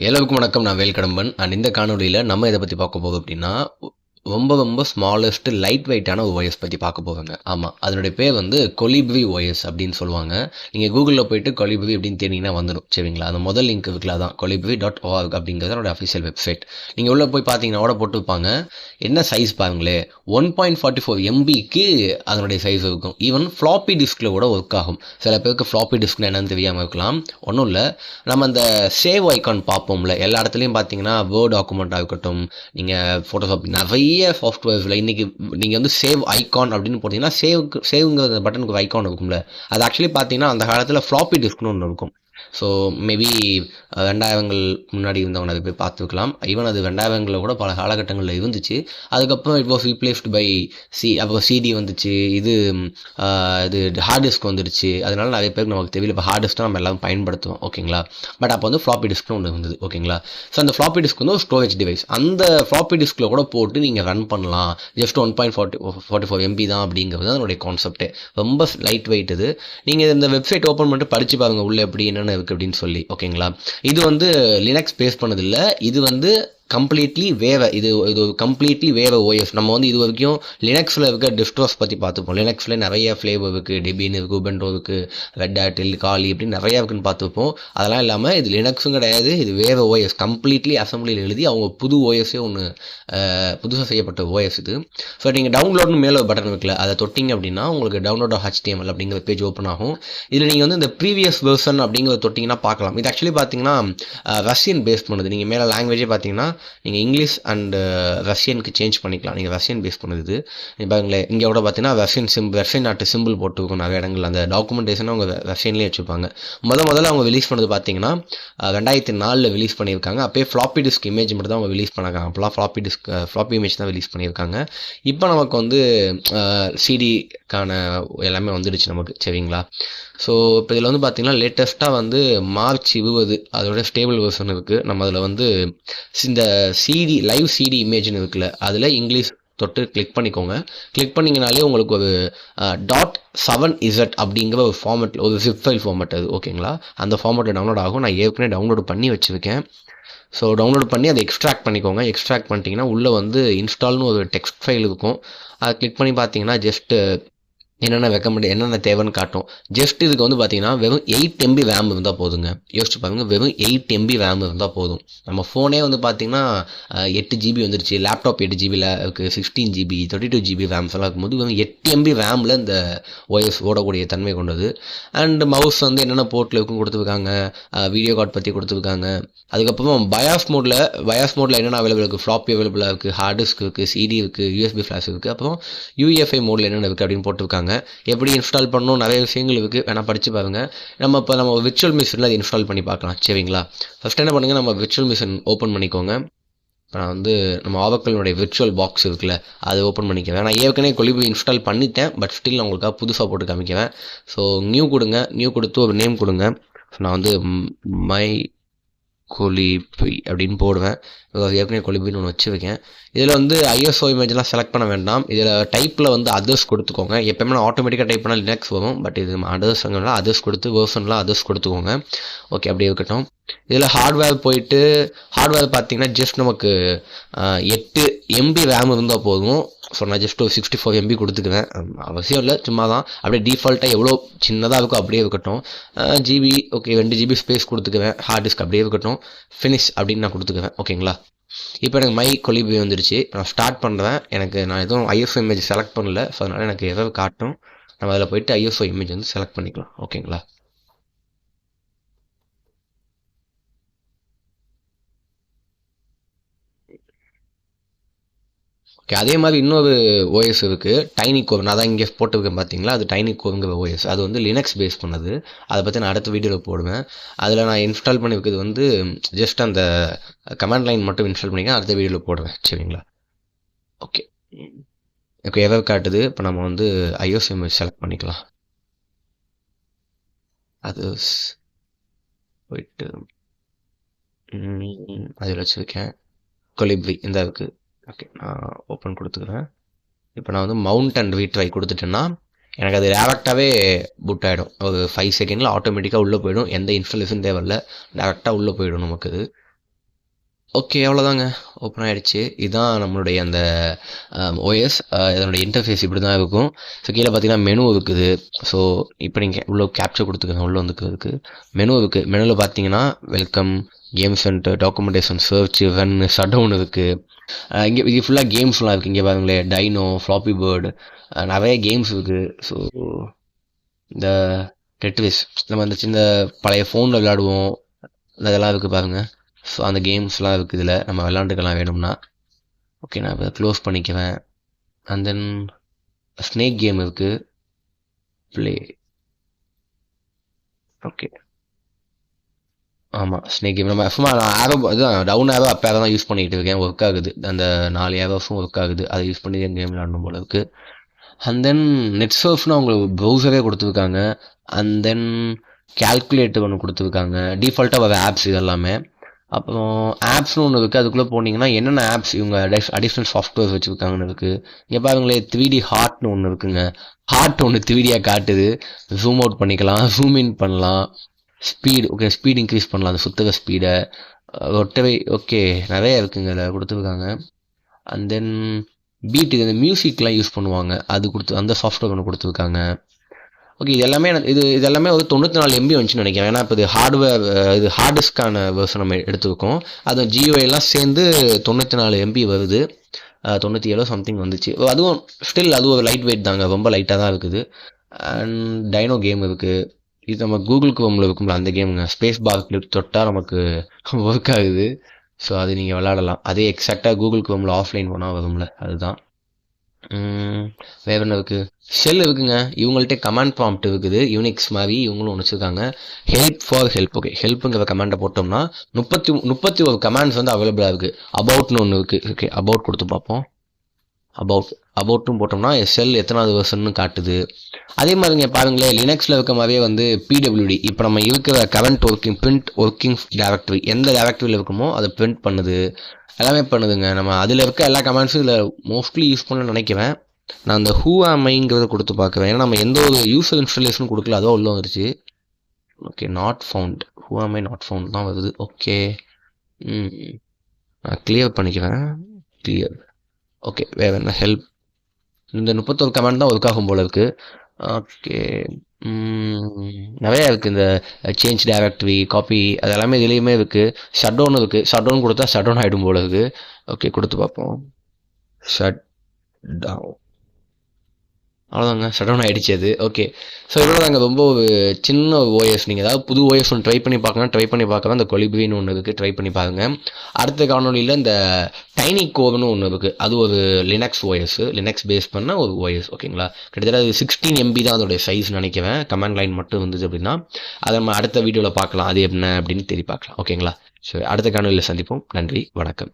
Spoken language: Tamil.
எல்லாருக்கும் வணக்கம். நான் வேல்கடம்பன். அண்ட் இந்த காணொலியில் நம்ம இதை பற்றி பார்க்க போகுது அப்படின்னா ரொம்ப ரொம்ப ஸ்மாலஸ்ட் லைட் வெயிட்டான ஓஎஸ் பற்றி பார்க்க போவாங்க ஆமாம் அதனுடைய பேர் வந்து கொலிபிரி ஓஎஸ் அப்படின்னு சொல்லுவாங்க. நீங்கள் கூகுளில் போயிட்டு கொலிபிரி அப்படின்னு தேடிங்கன்னா வந்துடும் சரிங்களா? அந்த முதல் லிங்க் இருக்குல்ல தான் கொலிபிரி டாட் ஓஆர்க் அப்படிங்கிறது அதோட அஃபிஷியல் வெப்சைட் நீங்கள் உள்ளே போய் பார்த்தீங்கன்னா கூட போட்டுருப்பாங்க என்ன சைஸ் பாருங்களே ஒன் பாயிண்ட் ஃபார்ட்டி ஃபோர் எம்பிக்கு அதனுடைய சைஸ் இருக்கும். ஈவன் ஃப்ளாப்பி டிஸ்கில் கூட ஒர்க் ஆகும். சில பேருக்கு ஃப்ளாப்பி டிஸ்க்னு என்னன்னு தெரியாமல் இருக்கலாம். ஒன்றும் இல்லை. நம்ம அந்த சேவ் ஐக்கான் பார்ப்போம்ல. எல்லா இடத்துலையும் பார்த்தீங்கன்னா வேர்ட் டாக்குமெண்ட்டாக இருக்கட்டும் நீங்கள் ஃபோட்டோஷாப் நிறைய சாஃப்ட்வேர்ஸில் இன்றைக்கி நீங்கள் வந்து சேவ் ஐக்கான் அப்படின்னு போட்டிங்கன்னா சேவ் சேவுங்கிற பட்டனுக்கு ஒரு ஐக்கான் இருக்கும்ல. அது ஆக்சுவலி பார்த்தீங்கன்னா அந்த காலத்தில் ஃப்ளாப்பி டிஸ்க்னு ஒன்று இருக்கும். ஸோ மேபி வெண்டாயங்கள் முன்னாடி இருந்தவங்க அதை போய் பார்த்துக்கலாம் ஈவன் அது வெண்டாயங்களில் கூட பல காலகட்டங்களில் இருந்துச்சு. அதுக்கப்புறம் it was replaced by C அப்போ சிடி வந்துச்சு. இது இது ஹார்ட் டிஸ்க் வந்துடுச்சு. அதனால நிறைய பேருக்கு நமக்கு தெரியல. இப்போ ஹார்ட் டிஸ்க் நம்ம எல்லாம் பயன்படுத்துவோம். ஓகேங்களா பட் அப்போ வந்து ஃப்ளாப்பி டிஸ்க்னு ஒன்று இருந்தது. ஓகேங்களா ஸோ அந்த ஃப்ளாப்பி டிஸ்க் வந்து ஒரு ஸ்டோரேஜ் டிவைஸ் அந்த ஃப்ளாப்பி டிஸ்கில் கூட போட்டு நீங்கள் ரன் பண்ணலாம். Just one point forty forty four MB தான் அப்படிங்கிறது அதனுடைய கான்செப்ட்டே ரொம்ப லைட் வெயிட் இது. நீங்கள் இந்த வெப்சைட் ஓப்பன் பண்ணிட்டு படிச்சு பாருங்க. உள்ளே எப்படி என்னென்ன இருக்குது அப்படின்னு சொல்லி ஓகேங்களா இது வந்து லினக்ஸ் பேஸ் பண்ணதில்லை. இது வந்து கம்ப்ளீட்லி வேவ இது இது கம்ப்ளீட்லி வேவ ஓஎஸ் நம்ம வந்து இது வரைக்கும் லினக்ஸில் இருக்க டிஸ்ட்ரோஸ் பற்றி பார்த்துப்போம். லினக்ஸில் நிறைய ஃப்ளேவர் இருக்குது டெபின் இருக்குது உபென்டோ இருக்குது ரெட் ஆட்டில் காலி இப்படி நிறையா இருக்குன்னு பார்த்துப்போம். அதெல்லாம் இல்லாமல் இது லினக்ஸும் கிடையாது இது வேவ ஓஎஸ் கம்ப்ளீட்லி அசம்பிளியில் எழுதி அவங்க புது ஓஎஸே ஒன்று புதுசாக செய்யப்பட்ட ஓஎஸ் இது. ஸோ நீங்கள் டவுன்லோட்னு மேலே ஒரு பட்டன் இருக்குல்ல அதை தொட்டிங்க அப்படின்னா உங்களுக்கு டவுன்லோட் ஹெச்டிஎம்எல் அப்படிங்கிற பேஜ் ஓப்பன் ஆகும். இதில் நீங்கள் வந்து இந்த ப்ரீவியஸ் வெர்ஷன் அப்படிங்கிறத தொட்டிங்கன்னா பார்க்கலாம். இது ஆக்சுவலி பார்த்தீங்கன்னா ரஷ்யன் பேஸ் பண்ணுது. நீங்கள் மேலே லாங்குவேஜே பார்த்தீங்கன்னா நீங்கள் இங்கிலீஷ் அண்டு uh, ரஷ்யனுக்கு சேஞ்ச் பண்ணிக்கலாம். நீங்கள் ரஷ்யன் பேஸ் பண்ணுது இது. பாருங்களேன் இங்கே கூட பார்த்தீங்கன்னா ரஷ்யன் சிம் ரஷ்யன் நாட்டு சிம்பிள் போட்டுருக்கும் நிறைய இடங்கள். அந்த டாக்குமெண்டேஷன் அவங்க ரஷ்யன்லேயே வச்சுருப்பாங்க முத முதல்ல அவங்க ரிலீஸ் பண்ணது பார்த்தீங்கன்னா ரெண்டாயிரத்தி நாலில் ரிலீஸ் பண்ணியிருக்காங்க. அப்போயே ஃப்ளாப்பி டிஸ்க் இமேஜ் மட்டும் தான் அவங்க ரிலீஸ் பண்ணாங்க. அப்போலாம் ஃப்ளாப்பி டிஸ்க் ஃப்ளாப்பி இமேஜ் தான் ரிலீஸ் பண்ணியிருக்காங்க. இப்போ நமக்கு வந்து சிடிக்கான எல்லாமே வந்துடுச்சு நமக்கு சரிங்களா? ஸோ இப்போ இதில் வந்து பார்த்தீங்கன்னா லேட்டஸ்ட்டாக வந்து மார்ச் இருபது அதோட ஸ்டேபிள் வெர்ஷன் இருக்குது நம்ம அதில் வந்து இந்த சிடி லைவ் சிடி இமேஜ்னு இருக்குல்ல அதில் இங்கிலீஷ் தொட்டு கிளிக் பண்ணிக்கோங்க. கிளிக் பண்ணிங்கனாலே உங்களுக்கு ஒரு டாட் செவன் இசட் அப்படிங்கிற ஒரு ஃபார்மெட் ஒரு ஜிப் ஃபைல் ஃபார்மெட் அது ஓகேங்களா அந்த ஃபார்மெட்டில் டவுன்லோட் ஆகும். நான் ஏற்கனவே டவுன்லோட் பண்ணி வச்சுருக்கேன். ஸோ டவுன்லோட் பண்ணி அதை எக்ஸ்ட்ராக்ட் பண்ணிக்கோங்க. எக்ஸ்ட்ராக்ட் பண்ணிட்டீங்கன்னா உள்ளே வந்து இன்ஸ்டால்னு ஒரு டெக்ஸ்ட் ஃபைல் இருக்கும். அதை கிளிக் பண்ணி பார்த்தீங்கன்னா ஜஸ்ட்டு என்னென்ன வைக்க முடியும் என்னென்ன தேவைன்னு காட்டும். ஜஸ்ட் இதுக்கு வந்து பார்த்தீங்கன்னா வெறும் எயிட் எம்பி ரேம் இருந்தால் போதுங்க. யோசிச்சு பாருங்க வெறும் எயிட் எம்பி ரேம் இருந்தால் போதும். நம்ம ஃபோனே வந்து பார்த்தீங்கன்னா எட்டு ஜிபி வந்துருச்சு. லேப்டாப் எட்டு ஜிபியில் இருக்குது sixteen GB thirty two GB RAMs எல்லாம் இருக்கும்போது வெறும் எட்டு எம்பி ரேமில் இந்த ஓஎஸ் ஓடக்கூடிய தன்மை கொண்டது. அண்ட் மவுஸ் வந்து என்னென்ன போர்ட்டில் இருக்கும் கொடுத்துருக்காங்க வீடியோ கார்டு பற்றி கொடுத்துருக்காங்க. அதுக்கப்புறம் பயாஸ் மோடில் பயாஸ் மோடில் என்னென்ன அவைலபிள் இருக்குது ஃப்ளாப்பி அவைலபிளாக இருக்குது ஹார்ட் டிஸ்க் இருக்குது சிடி இருக்குது யூஎஸ்பி ஃப்ளாஷ் இருக்குது அப்புறம் யூஎஃப்ஐ மோடில் என்னென்ன இருக்குது அப்படின்னு போட்டிருக்காங்க. எப்படி இன்ஸ்டால் பண்ணணும் நிறைய விஷயங்கள் இருக்குது வேணால் படித்து பாருங்க. நம்ம இப்போ நம்ம விர்ச்சுவல் மிஷினில் அதை இன்ஸ்டால் பண்ணி பார்க்கலாம். சரிங்களா? ஃபஸ்ட் என்ன பண்ணுங்கள் நம்ம விர்ச்சுவல் மிஷின் ஓப்பன் பண்ணிக்கோங்க. இப்போ நான் வந்து நம்ம ஆவக்கலினுடைய விர்ச்சுவல் பாக்ஸ் இருக்குல்ல அதை ஓப்பன் பண்ணிக்கிறேன் நான் ஏற்கனவே கொலிபி இன்ஸ்டால் பண்ணிட்டேன் பட் ஸ்டில் நான் உங்களுக்காக புதுசாக போட்டு காமிக்கிறேன். ஸோ நியூ கொடுங்க. நியூ கொடுத்து ஒரு நேம் கொடுங்க. ஸோ நான் வந்து மை கொலிபி அப்படின்னு போடுவேன். because ஏற்கனவே கொலிபின்னு ஒன்று வச்சுருக்கேன். இதில் வந்து ஐஎஸ்ஓ இமேஜ்லாம் செலக்ட் பண்ண வேண்டாம். இதில் டைப்பில் வந்து அதர்ஸ் கொடுத்துக்கோங்க. எப்போயுமே நான் ஆட்டோமேட்டிக்காக டைப் பண்ணால் லினக்ஸ் வரும். பட் இது அதர்ஸ் அதர்ஸ் கொடுத்து வேர்ஷன்லாம் அதர்ஸ் கொடுத்துக்கோங்க. ஓகே அப்படியே இருக்கட்டும். இதில் ஹார்ட்வேர் போயிட்டு ஹார்ட்வேர் பார்த்தீங்கன்னா ஜஸ்ட் நமக்கு எட்டு எம்பி ரேம் இருந்தால் போதும். ஸோ நான் ஜஸ்ட் ஒரு சிக்ஸ்டி ஃபோர் எம்பி கொடுத்துக்குவேன் அவசியம் இல்லை சும்மா தான் அப்படியே டிஃபால்ட்டாக எவ்வளோ சின்னதாக இருக்கோ அப்படியே இருக்கட்டும். ஜிபி ஓகே ரெண்டு ஜிபி ஸ்பேஸ் கொடுத்துக்குவேன் ஹார்ட் டிஸ்க் அப்படியே இருக்கட்டும். ஃபினிஷ் அப்படின்னு நான் கொடுத்துக்குவேன் ஓகேங்களா இப்போ எனக்கு மை கொலிபி வந்துருச்சு. நான் ஸ்டார்ட் பண்ணுறேன் எனக்கு நான் எதுவும் ஐஎஸ்ஓ இமேஜ் செலக்ட் பண்ணல. ஸோ அதனால் எனக்கு எதாவது காட்டும். நம்ம அதில் போயிட்டு ஐஎஸ்ஓ இமேஜ் வந்து செலக்ட் பண்ணிக்கலாம். ஓகேங்களா ஓகே அதே மாதிரி இன்னொரு ஓஎஸ் இருக்குது டைனி கோவ் நான் தான் இங்கே போட்டிருக்கேன் பார்த்தீங்களா அது டைனி கோவ்ங்கிற ஓஎஸ் அது வந்து லினக்ஸ் பேஸ் பண்ணது. அதை பற்றி நான் அடுத்த வீடியோவில் போடுவேன். அதில் நான் இன்ஸ்டால் பண்ணியிருக்கிறது வந்து ஜஸ்ட் அந்த கமாண்ட் லைன் மட்டும் இன்ஸ்டால் பண்ணிக்க அடுத்த வீடியோவில் போடுவேன். சரிங்களா? ஓகே ஓகே எவர் காட்டுது. இப்போ நம்ம வந்து ஐஓசிஎம் செலக்ட் பண்ணிக்கலாம். அது போயிட்டு அதில் வச்சுருக்கேன். கொலிப்ரி இந்த இருக்குது ஓகே நான் ஓப்பன் கொடுத்துக்கிறேன். இப்போ நான் வந்து மவுண்ட் அண்ட் ரீட்ரை கொடுத்துட்டேன்னா எனக்கு அது டேரெக்டாகவே புட் ஆகிடும் ஒரு ஃபைவ் செகண்டில் ஆட்டோமேட்டிக்காக உள்ளே போயிடும். எந்த இன்ஸ்டாலேஷன் தேவையில்ல டேரெக்டாக உள்ளே போயிடும் நமக்கு இது ஓகே அவ்வளோதாங்க ஓப்பன் ஆகிடுச்சு இதுதான் நம்மளுடைய அந்த ஓஎஸ் இதனுடைய இன்டர்ஃபேஸ் இப்படி தான் இருக்கும். ஸோ கீழே பார்த்தீங்கன்னா மெனு இருக்குது. ஸோ இப்போ நீங்கள் உள்ளே கேப்சர் கொடுத்துக்கோங்க. உள்ளே வந்துக்கிறதுக்கு. மெனு இருக்குது மெனுவில் பார்த்தீங்கன்னா welcome game center documentation search when shut down இருக்குது இங்கே இது ஃபுல்லாக கேம்ஸ்லாம் இருக்குது இங்கே பாருங்களேன் டைனோ ஃப்ளாப்பி பேர்டு நிறைய கேம்ஸ் இருக்குது ஸோ இந்த டெட்ரிஸ் நம்ம அந்த சின்ன பழைய ஃபோனில் விளையாடுவோம். அதெல்லாம் இருக்குது பாருங்கள் ஸோ அந்த கேம்ஸ்லாம் இருக்குது இதில். நம்ம விளாண்டுக்கலாம் வேணும்னா. ஓகே நான் இப்போ க்ளோஸ் பண்ணிக்குவேன். அண்ட் தென் ஸ்னேக் கேம் இருக்குது ப்ளே ஓகே ஆமாம் ஸ்னேக் கேம் நம்ம சும்மா நான் ஆரோ அதுதான் டவுன் ஆரோ அப்போ தான் யூஸ் பண்ணிக்கிட்டு இருக்கேன். ஒர்க் ஆகுது. அந்த நாலு ஏரோஸும் ஒர்க் ஆகுது. அதை யூஸ் பண்ணி என் கேம் விளாடணும் போல இருக்கு. அண்ட் தென் நெட் சர்ஃப்னு அவங்களுக்கு ப்ரௌசரே கொடுத்துருக்காங்க. அண்ட் தென் கேல்குலேட்டர் ஒன்று கொடுத்துருக்காங்க. டிஃபால்ட்டாக வர ஆப்ஸ் இதெல்லாமே. அப்புறம் ஆப்ஸ்னு ஒன்று இருக்குது அதுக்குள்ளே போனீங்கன்னா என்னென்ன ஆப்ஸ் இவங்க அடிஷ்னல் சாஃப்ட்வேர்ஸ் வச்சுருக்காங்கன்னு இருக்குது இங்கே பாருங்களே த்ரீ டி ஹார்ட்னு ஒன்று இருக்குங்க. ஹார்ட் ஒன்று த்ரீடியாக காட்டுது. ஜூம் அவுட் பண்ணிக்கலாம். ஜூம் இன் பண்ணலாம். ஸ்பீடு ஓகே ஸ்பீட் இன்க்ரீஸ் பண்ணலாம். அந்த சுத்தக ஸ்பீடை ஒட்டவை ஓகே நிறைய இருக்குங்க இதில் கொடுத்துருக்காங்க. அண்ட் தென் பீட்டுக்கு அந்த இந்த மியூசிக்லாம் யூஸ் பண்ணுவாங்க. அது கொடுத்து அந்த சாஃப்ட்வேர் ஒன்று கொடுத்துருக்காங்க. ஓகே இது எல்லாமே இது இது எல்லாமே ஒரு தொண்ணூற்றி நாலு எம்பி வந்துச்சுன்னு நினைக்கிறேன். ஏன்னா இப்போ இது ஹார்ட்வேர் இது ஹார்ட் டிஸ்க்கான வெர்ஷன் நம்ம எடுத்துருக்கோம். அது ஜியோ எல்லாம் சேர்ந்து தொண்ணூற்றி நாலு எம்பி வருது. தொண்ணூற்றி ஏழோ சம்திங் வந்துச்சு. அதுவும் ஸ்டில் அது ஒரு லைட் வெயிட் தாங்க. ரொம்ப லைட்டாக தான் இருக்குது. அண்ட் டைனோ கேம் இருக்குது இது நம்ம கூகுள் குரோமில் இருக்கும்ல அந்த கேமுங்க ஸ்பேஸ் பார் கிளிக் தொட்டால் நமக்கு ஒர்க் ஆகுது. ஸோ அது நீங்கள் விளாடலாம் அதே எக்ஸாக்டாக கூகுள் குரோமில் ஆஃப்லைன் போனால் வரும்ல அதுதான். வேறு வேற என்ன இருக்குது ஷெல் இருக்குங்க. இவங்கள்ட்ட கமாண்ட் ப்ராம்ப்ட் இருக்குது. யூனிக்ஸ் மாதிரி இவங்களும் ஒன்று வச்சுருக்காங்க. ஹெல்ப் ஃபார் ஹெல்ப் ஓகே ஹெல்ப்புங்கிற கமாண்டை போட்டோம்னா முப்பத்தி முப்பத்தி ஒரு கமாண்ட்ஸ் வந்து அவைலபிளாக இருக்குது அபவுட்னு ஒன்று இருக்குது ஓகே அபவுட் கொடுத்து பார்ப்போம். அபவுட் அபவுட்டும் போட்டோம்னா செல் எத்தனாவது வருஷன்னு காட்டுது. அதே மாதிரி இங்கே பாருங்களேன் லினக்ஸில் இருக்க மாதிரியே வந்து பிடபிள்யூடி இப்போ நம்ம இருக்கிற current working print working directory எந்த டேரக்டரியில் இருக்குமோ அதை பிரிண்ட் பண்ணுது. எல்லாமே பண்ணுதுங்க. நம்ம அதில் இருக்க எல்லா கமெண்ட்ஸும் இதில் மோஸ்ட்லி யூஸ் பண்ண நினைக்கிறேன். நான் அந்த ஹூ ஆமைங்கிறத கொடுத்து பார்க்குறேன். ஏன்னா நம்ம எந்த ஒரு யூசர் இன்ஸ்டலேஷனும் கொடுக்கல அதோ உள்ள வந்துருச்சு. Okay not found who am I not found தான் வருது. ஓகே ம் நான் கிளியர் பண்ணிக்கிறேன் கிளியர் ஓகே வேறு என்ன ஹெல்ப் இந்த முப்பத்தொரு கமெண்ட் தான் ஒர்க் ஆகும் போல இருக்குது ஓகே நிறையா இருக்குது இந்த சேஞ்ச் டைரக்டரி காப்பி அது எல்லாமே இதுலேயுமே இருக்குது ஷட் டவுன் இருக்குது ஷட் டவுன் கொடுத்தா ஷட் டவுன் ஆகிடும் போல இருக்குது ஓகே கொடுத்து பார்ப்போம். ஷட் டவுன் அவ்வளோதாங்க ஷட் டவுன் ஆகிடுச்சு அது. ஓகே ஸோ இதோட நாங்கள் ரொம்ப ஒரு சின்ன ஓஎஸ் நீங்கள் ஏதாவது புது ஓஎஸ் ஒன்று ட்ரை பண்ணி பார்க்கலாம் ட்ரை பண்ணி பார்க்கலாம். இந்த கொலிபின்னு ஒன்று இருக்குது ட்ரை பண்ணி பாருங்கள் அடுத்த காணொலியில் இந்த டைனி கோவ்னு ஒன்று இருக்குது அது ஒரு லினக்ஸ் ஓஎஸ் லினக்ஸ் பேஸ் பண்ண ஒரு ஓஎஸ் ஓகேங்களா கிட்டத்தட்ட அது சிக்ஸ்டீன் எம்பி தான் அதோடைய சைஸ் நினைக்கிறேன். கமாண்ட் லைன் மட்டும் வந்துச்சு அப்படின்னா அதை நம்ம அடுத்த வீடியோவில் பார்க்கலாம். அது என்ன அப்படின்னு தெரிய பார்க்கலாம். ஓகேங்களா ஸோ அடுத்த காணொலியில் சந்திப்போம். நன்றி வணக்கம்.